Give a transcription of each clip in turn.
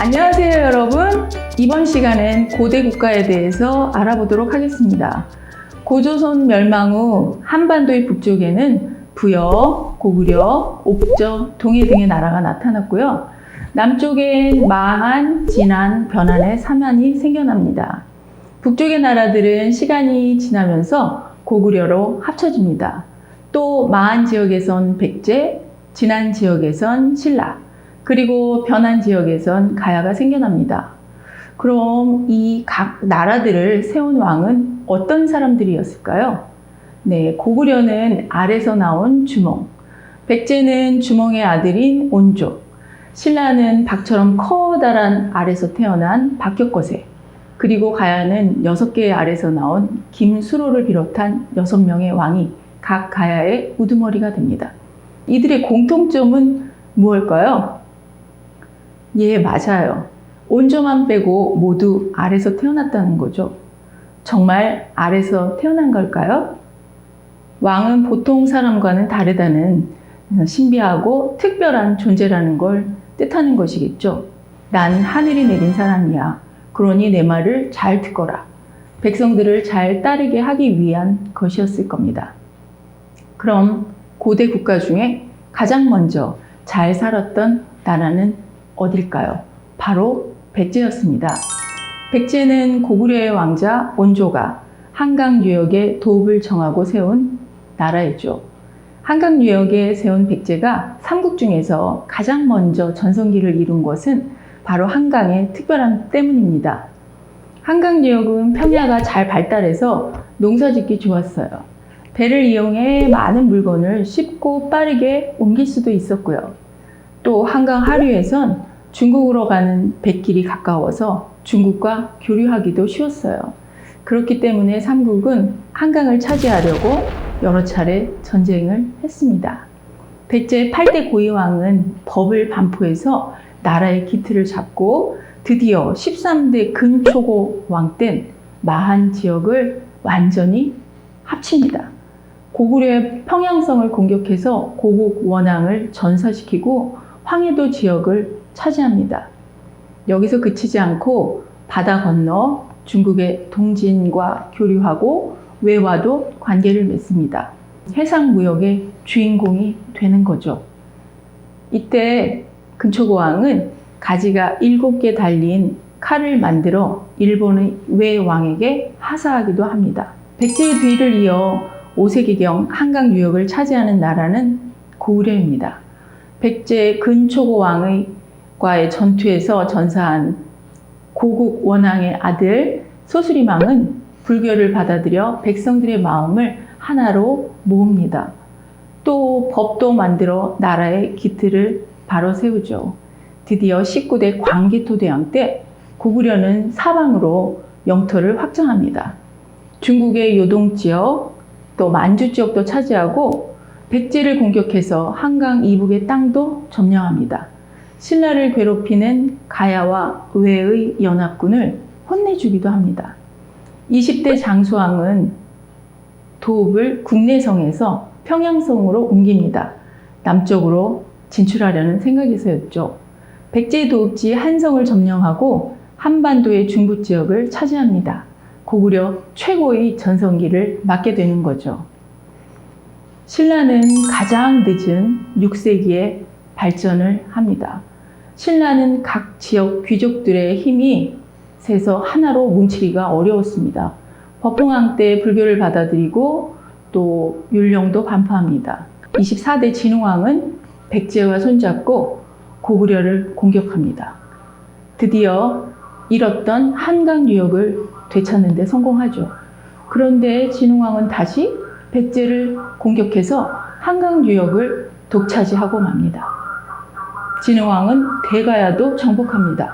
안녕하세요, 여러분. 이번 시간엔 고대 국가에 대해서 알아보도록 하겠습니다. 고조선 멸망 후 한반도의 북쪽에는 부여, 고구려, 옥저, 동해 등의 나라가 나타났고요. 남쪽엔 마한, 진안, 변안의 삼한이 생겨납니다. 북쪽의 나라들은 시간이 지나면서 고구려로 합쳐집니다. 또 마한 지역에선 백제, 진안 지역에선 신라, 그리고 변안 지역에선 가야가 생겨납니다. 그럼 이 각 나라들을 세운 왕은 어떤 사람들이었을까요? 네, 고구려는 알에서 나온 주몽, 백제는 주몽의 아들인 온족, 신라는 박처럼 커다란 알에서 태어난 박격거세, 그리고 가야는 여섯 개의 알에서 나온 김수로를 비롯한 여섯 명의 왕이 각 가야의 우두머리가 됩니다. 이들의 공통점은 무엇일까요? 예, 맞아요. 온조만 빼고 모두 알에서 태어났다는 거죠. 정말 알에서 태어난 걸까요? 왕은 보통 사람과는 다르다는 신비하고 특별한 존재라는 걸 뜻하는 것이겠죠. 난 하늘이 내린 사람이야. 그러니 내 말을 잘 듣거라. 백성들을 잘 따르게 하기 위한 것이었을 겁니다. 그럼 고대 국가 중에 가장 먼저 잘 살았던 나라는 어딜까요? 바로 백제였습니다. 백제는 고구려의 왕자 온조가 한강 유역에 도읍을 정하고 세운 나라였죠. 한강 유역에 세운 백제가 삼국 중에서 가장 먼저 전성기를 이룬 것은 바로 한강의 특별함 때문입니다. 한강 유역은 평야가 잘 발달해서 농사짓기 좋았어요. 배를 이용해 많은 물건을 쉽고 빠르게 옮길 수도 있었고요. 또 한강 하류에선 중국으로 가는 뱃길이 가까워서 중국과 교류하기도 쉬웠어요. 그렇기 때문에 삼국은 한강을 차지하려고 여러 차례 전쟁을 했습니다. 백제 8대 고위왕은 법을 반포해서 나라의 기틀을 잡고 드디어 13대 근초고 왕 땐 마한 지역을 완전히 합칩니다. 고구려의 평양성을 공격해서 고국 원앙을 전사시키고 황해도 지역을 차지합니다. 여기서 그치지 않고 바다 건너 중국의 동진과 교류하고 외와도 관계를 맺습니다. 해상 무역의 주인공이 되는 거죠. 이때 근초고왕은 가지가 7개 달린 칼을 만들어 일본의 외왕에게 하사하기도 합니다. 백제의 뒤를 이어 5세기경 한강 유역을 차지하는 나라는 고구려입니다. 백제 근초고왕의 과의 전투에서 전사한 고국 원왕의 아들 소수리망은 불교를 받아들여 백성들의 마음을 하나로 모읍니다. 또 법도 만들어 나라의 기틀을 바로 세우죠. 드디어 19대 광기토대왕 때 고구려는 사방으로 영토를 확장합니다. 중국의 요동 지역, 또 만주 지역도 차지하고 백제를 공격해서 한강 이북의 땅도 점령합니다. 신라를 괴롭히는 가야와 외의 연합군을 혼내주기도 합니다. 20대 장수왕은 도읍을 국내성에서 평양성으로 옮깁니다. 남쪽으로 진출하려는 생각에서였죠. 백제 도읍지 한성을 점령하고 한반도의 중부 지역을 차지합니다. 고구려 최고의 전성기를 맞게 되는 거죠. 신라는 가장 늦은 6세기에 발전을 합니다. 신라는 각 지역 귀족들의 힘이 세서 하나로 뭉치기가 어려웠습니다. 법흥왕 때 불교를 받아들이고 또 율령도 반포합니다. 24대 진흥왕은 백제와 손잡고 고구려를 공격합니다. 드디어 잃었던 한강 유역을 되찾는 데 성공하죠. 그런데 진흥왕은 다시 백제를 공격해서 한강 유역을 독차지하고 맙니다. 진흥왕은 대가야도 정복합니다.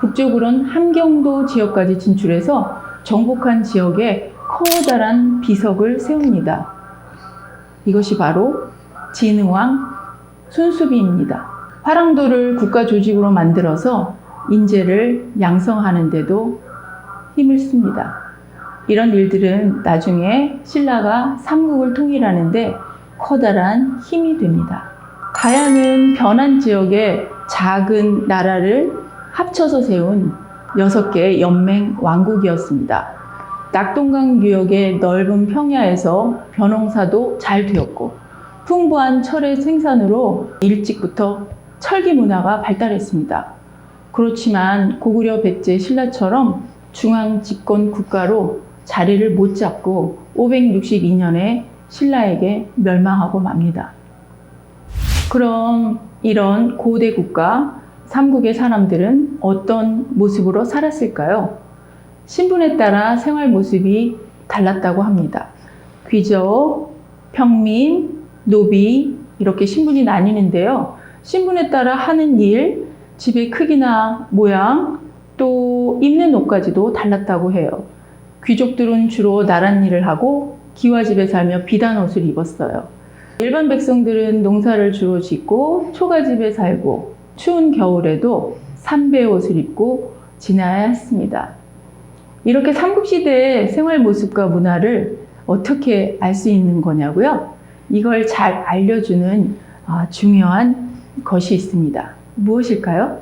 북쪽으론 함경도 지역까지 진출해서 정복한 지역에 커다란 비석을 세웁니다. 이것이 바로 진흥왕 순수비입니다. 화랑도를 국가 조직으로 만들어서 인재를 양성하는데도 힘을 씁니다. 이런 일들은 나중에 신라가 삼국을 통일하는데 커다란 힘이 됩니다. 가야는 변한 지역의 작은 나라를 합쳐서 세운 6개의 연맹 왕국이었습니다. 낙동강 유역의 넓은 평야에서 벼농사도 잘 되었고 풍부한 철의 생산으로 일찍부터 철기 문화가 발달했습니다. 그렇지만 고구려 백제 신라처럼 중앙 집권 국가로 자리를 못 잡고 562년에 신라에게 멸망하고 맙니다. 그럼 이런 고대 국가 삼국의 사람들은 어떤 모습으로 살았을까요? 신분에 따라 생활 모습이 달랐다고 합니다. 귀족, 평민, 노비 이렇게 신분이 나뉘는데요. 신분에 따라 하는 일, 집의 크기나 모양, 또 입는 옷까지도 달랐다고 해요. 귀족들은 주로 나란 일을 하고 기와집에 살며 비단 옷을 입었어요. 일반 백성들은 농사를 주로 짓고 초가집에 살고 추운 겨울에도 삼배 옷을 입고 지나야 했습니다. 이렇게 삼국시대의 생활 모습과 문화를 어떻게 알 수 있는 거냐고요? 이걸 잘 알려주는 아, 중요한 것이 있습니다. 무엇일까요?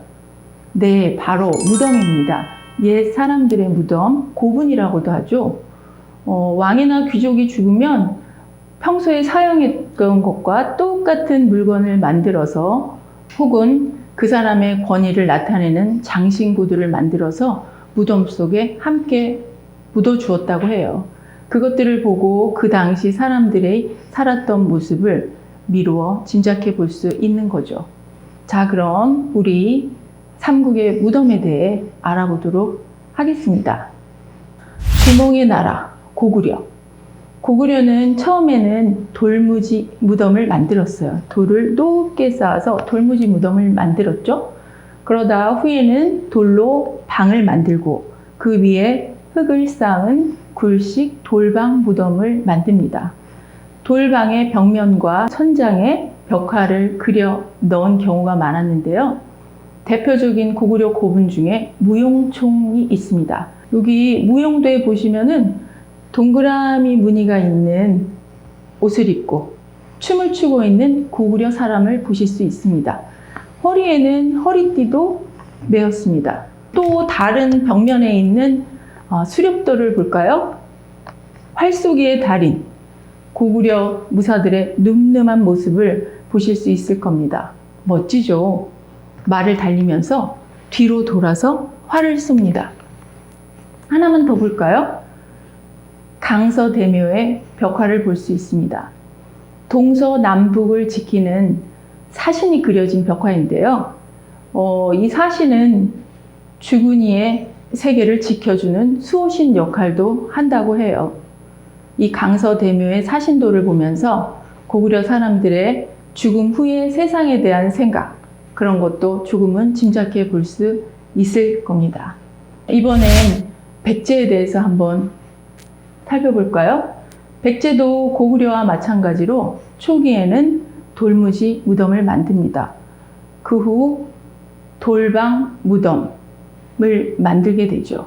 네, 바로 무덤입니다. 옛 사람들의 무덤, 고분이라고도 하죠. 어, 왕이나 귀족이 죽으면 평소에 사용했던 것과 똑같은 물건을 만들어서 혹은 그 사람의 권위를 나타내는 장신구들을 만들어서 무덤 속에 함께 묻어 주었다고 해요. 그것들을 보고 그 당시 사람들의 살았던 모습을 미루어 짐작해 볼 수 있는 거죠. 자, 그럼 우리 삼국의 무덤에 대해 알아보도록 하겠습니다. 구멍의 나라, 고구려. 고구려는 처음에는 돌무지 무덤을 만들었어요. 돌을 높게 쌓아서 돌무지 무덤을 만들었죠. 그러다 후에는 돌로 방을 만들고 그 위에 흙을 쌓은 굴식 돌방 무덤을 만듭니다. 돌방의 벽면과 천장에 벽화를 그려 넣은 경우가 많았는데요. 대표적인 고구려 고분 중에 무용총이 있습니다. 여기 무용도에 보시면은 동그라미 무늬가 있는 옷을 입고 춤을 추고 있는 고구려 사람을 보실 수 있습니다. 허리에는 허리띠도 매었습니다. 또 다른 벽면에 있는 어, 수렵도를 볼까요? 활쏘기의 달인, 고구려 무사들의 늠름한 모습을 보실 수 있을 겁니다. 멋지죠? 말을 달리면서 뒤로 돌아서 활을 쏩니다. 하나만 더 볼까요? 강서 대묘의 벽화를 볼 수 있습니다. 동서 남북을 지키는 사신이 그려진 벽화인데요. 어, 이 사신은 주군이의 세계를 지켜주는 수호신 역할도 한다고 해요. 이 강서 대묘의 사신도를 보면서 고구려 사람들의 죽음 후의 세상에 대한 생각, 그런 것도 조금은 짐작해 볼 수 있을 겁니다. 이번엔 백제에 대해서 한번 살펴볼까요? 백제도 고구려와 마찬가지로 초기에는 돌무지 무덤을 만듭니다. 그 후 돌방 무덤을 만들게 되죠.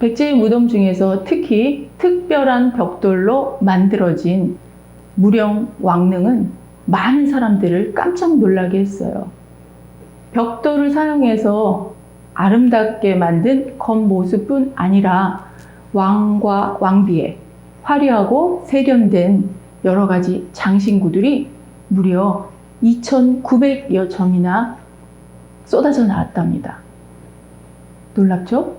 백제의 무덤 중에서 특히 특별한 벽돌로 만들어진 무령 왕릉은 많은 사람들을 깜짝 놀라게 했어요. 벽돌을 사용해서 아름답게 만든 겉모습뿐 아니라 왕과 왕비의 화려하고 세련된 여러 가지 장신구들이 무려 2,900여 점이나 쏟아져 나왔답니다. 놀랍죠?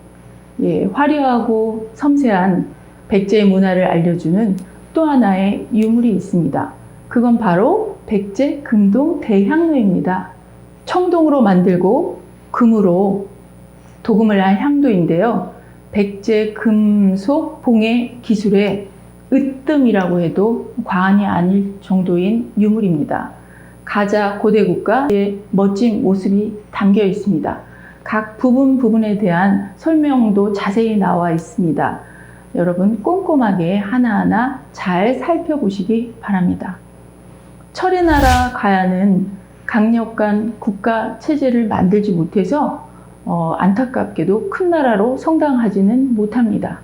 예, 화려하고 섬세한 백제의 문화를 알려주는 또 하나의 유물이 있습니다. 그건 바로 백제 금동 대향로입니다. 청동으로 만들고 금으로 도금을 한 향도인데요. 백제 금속 봉의 기술의 으뜸이라고 해도 과언이 아닐 정도인 유물입니다. 가자 고대 국가의 멋진 모습이 담겨 있습니다. 각 부분 부분에 대한 설명도 자세히 나와 있습니다. 여러분 꼼꼼하게 하나하나 잘 살펴보시기 바랍니다. 철의 나라 가야는 강력한 국가 체제를 만들지 못해서 어, 안타깝게도 큰 나라로 성장하지는 못합니다.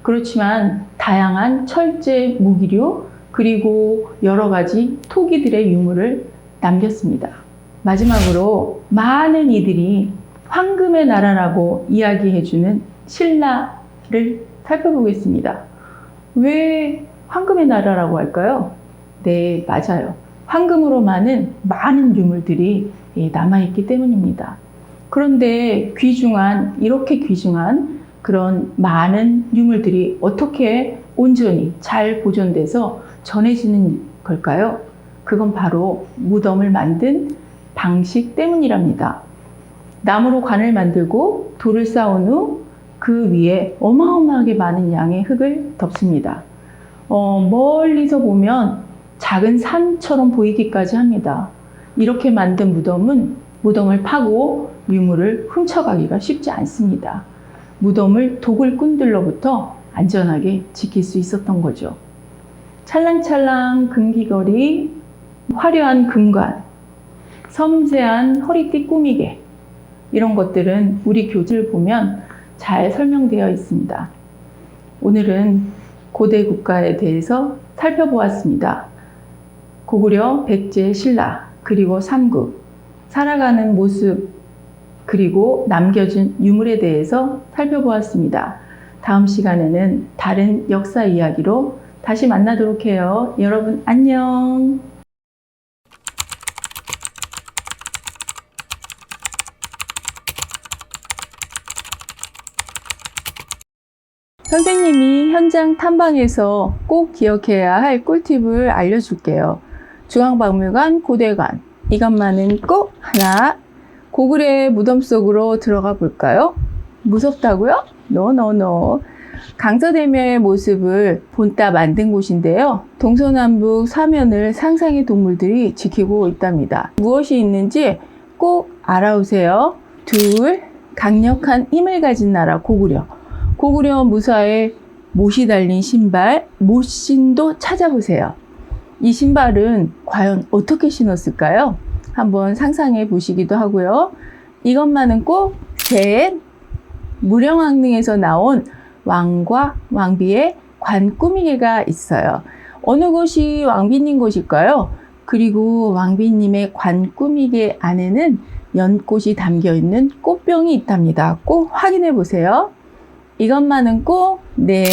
그렇지만 다양한 철제 무기류 그리고 여러 가지 토기들의 유물을 남겼습니다. 마지막으로 많은 이들이 황금의 나라라고 이야기해주는 신라를 살펴보겠습니다. 왜 황금의 나라라고 할까요? 네, 맞아요. 황금으로 많은 많은 유물들이 예, 남아있기 때문입니다. 그런데 귀중한, 이렇게 귀중한 그런 많은 유물들이 어떻게 온전히 잘 보존돼서 전해지는 걸까요? 그건 바로 무덤을 만든 방식 때문이랍니다. 나무로 관을 만들고 돌을 쌓은 후 그 위에 어마어마하게 많은 양의 흙을 덮습니다. 어, 멀리서 보면 작은 산처럼 보이기까지 합니다. 이렇게 만든 무덤은 무덤을 파고 유물을 훔쳐가기가 쉽지 않습니다. 무덤을 도굴꾼들로부터 안전하게 지킬 수 있었던 거죠. 찰랑찰랑 금기거리, 화려한 금관, 섬세한 허리띠 꾸미개 이런 것들은 우리 교재를 보면 잘 설명되어 있습니다. 오늘은 고대 국가에 대해서 살펴보았습니다. 고구려, 백제, 신라, 그리고 삼국, 살아가는 모습, 그리고 남겨진 유물에 대해서 살펴보았습니다. 다음 시간에는 다른 역사 이야기로 다시 만나도록 해요. 여러분, 안녕! 선생님이 현장 탐방에서 꼭 기억해야 할 꿀팁을 알려줄게요. 중앙박물관, 고대관, 이것만은 꼭 하나. 고구려의 무덤 속으로 들어가 볼까요? 무섭다고요? 노노노. 강서대묘의 모습을 본따 만든 곳인데요. 동서남북 사면을 상상의 동물들이 지키고 있답니다. 무엇이 있는지 꼭 알아오세요. 둘, 강력한 힘을 가진 나라 고구려. 고구려 무사에 못이 달린 신발, 못신도 찾아보세요. 이 신발은 과연 어떻게 신었을까요? 한번 상상해 보시기도 하고요. 이것만은 꼭 셋, 무령왕릉에서 나온 왕과 왕비의 관 꾸미개가 있어요. 어느 곳이 왕비님 곳일까요? 그리고 왕비님의 관 꾸미개 안에는 연꽃이 담겨 있는 꽃병이 있답니다. 꼭 확인해 보세요. 이것만은 꼭 네.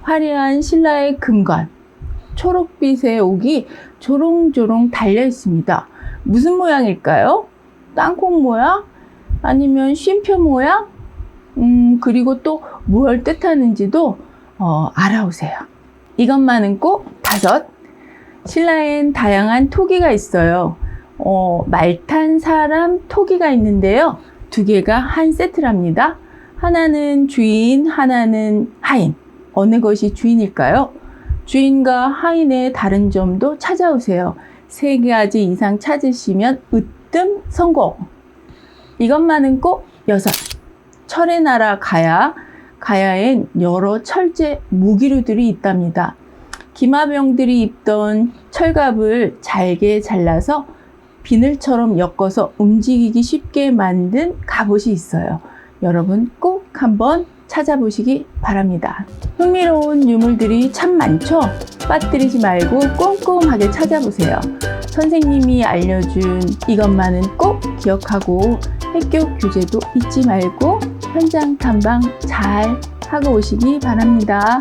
화려한 신라의 금관. 초록빛의 옥이 조롱조롱 달려 있습니다. 무슨 모양일까요? 땅콩 모양? 아니면 쉼표 모양? 음, 그리고 또 뭘 뜻하는지도 어, 알아오세요. 이것만은 꼭 다섯. 신라엔 다양한 토기가 있어요. 어, 말탄 사람 토기가 있는데요. 두 개가 한 세트랍니다. 하나는 주인, 하나는 하인. 어느 것이 주인일까요? 주인과 하인의 다른 점도 찾아오세요. 세 가지 이상 찾으시면 으뜸 성공. 이것만은 꼭 여섯. 철의 나라 가야. 가야엔 여러 철제 무기류들이 있답니다. 기마병들이 입던 철갑을 잘게 잘라서 비늘처럼 엮어서 움직이기 쉽게 만든 갑옷이 있어요. 여러분 꼭 한번 찾아보시기 바랍니다. 흥미로운 유물들이 참 많죠? 빠뜨리지 말고 꼼꼼하게 찾아보세요. 선생님이 알려준 이것만은 꼭 기억하고 학교 교재도 잊지 말고 현장 탐방 잘 하고 오시기 바랍니다.